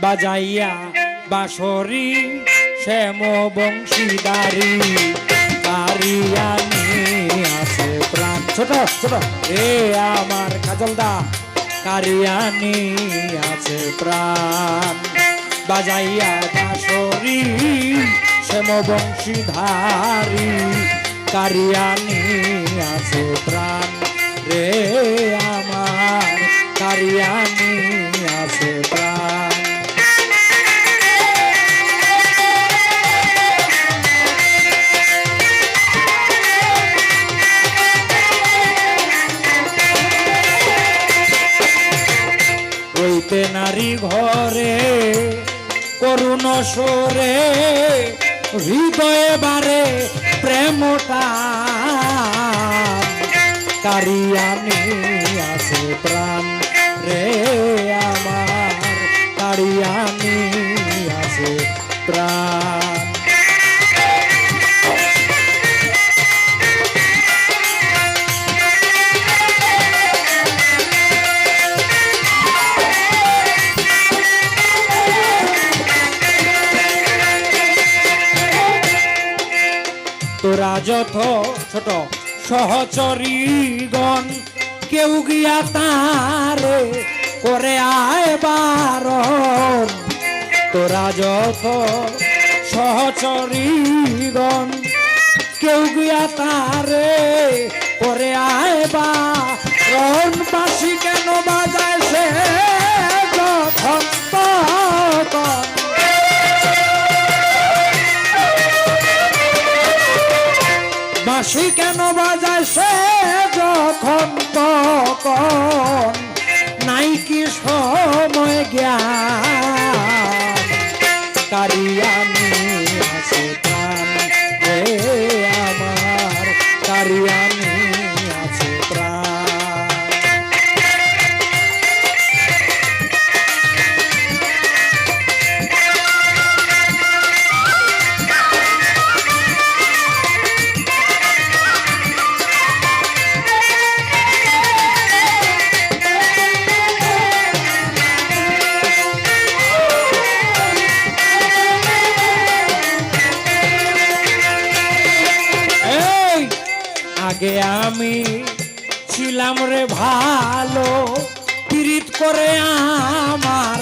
বাজাইয়া বাঁশরি শ্যাম বংশীদারি কারিয়ানি আছে প্রাণ। ছোট ছোট। এ আমার কাজলদা কারিয়ানি আছে প্রাণ। বাজাইয়া বাঁশরি শ্যাম বংশীধারী কারিয়ানি আছে প্রাণ। রে আমার কারিয়ানি ঘরে করুণ সরে হৃদয়ে বারে প্রেমটা। কারিয়ানি আসে প্রাণ রে আমার কারিয়ানি আসে প্রাণ। যত ছোট সহচরীগণ, কেউ গিয়া তারে করে আয় বারণ। তোরা যত সহচরীগণ, কেউ গিয়া তারে করে আয় বারণ। বাসি কেন বাজায় সে বাঁশি কেন বাজায় সে যখন তখন? নাই কি সময় জ্ঞান? আগে আমি ছিলাম রে ভালো, পীড়িত করে আমার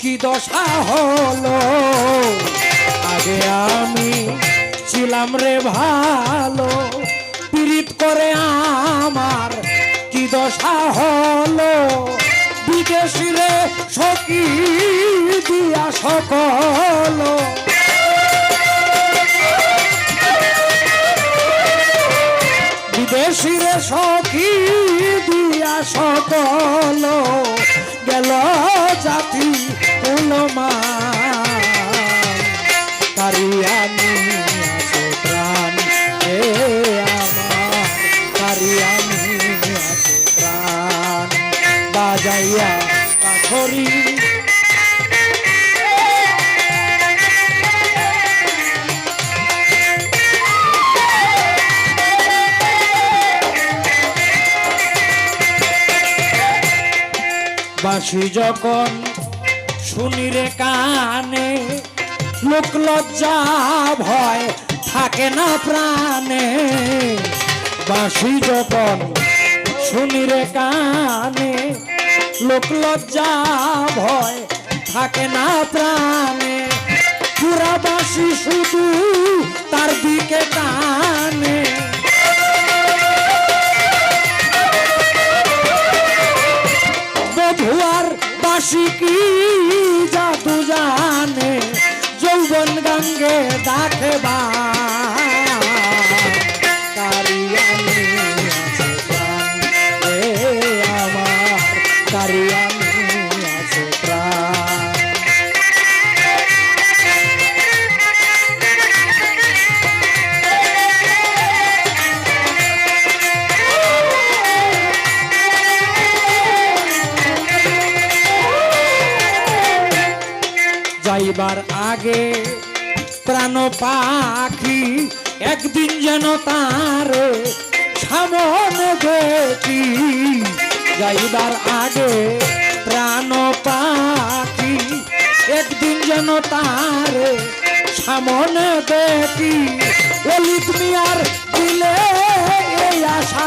কি দশা হলো? আগে আমি ছিলাম রে ভালো, পীড়িত করে আমার কি দশা হলো? বিদেশি রে সখী দিয়া সকল বিদেশিরে সখী দিয়া সকল গেল জাতি আছে প্রাণ বাজাইয়া কাঠরি বাসি যখন শুনি রে কানে লোক লজ্জা ভয় থাকে না প্রাণে। বাসি যখন শুনি রে কানে লোক লজ্জা ভয় থাকে না প্রাণে। পুরা বাসি শুধু তার দিকে টানে বাসি কি জাদু জানে? যৌবন গঙ্গে দেখবা রে আমার কারিয়ানি যাইবার আগে প্রাণ পাখি একদিন যেন তার সামনে দেখি। যাইবার আগে প্রাণ পাখি একদিন যেন তার সামন দেখি। অলিত মিয়ার দিলে এই আশা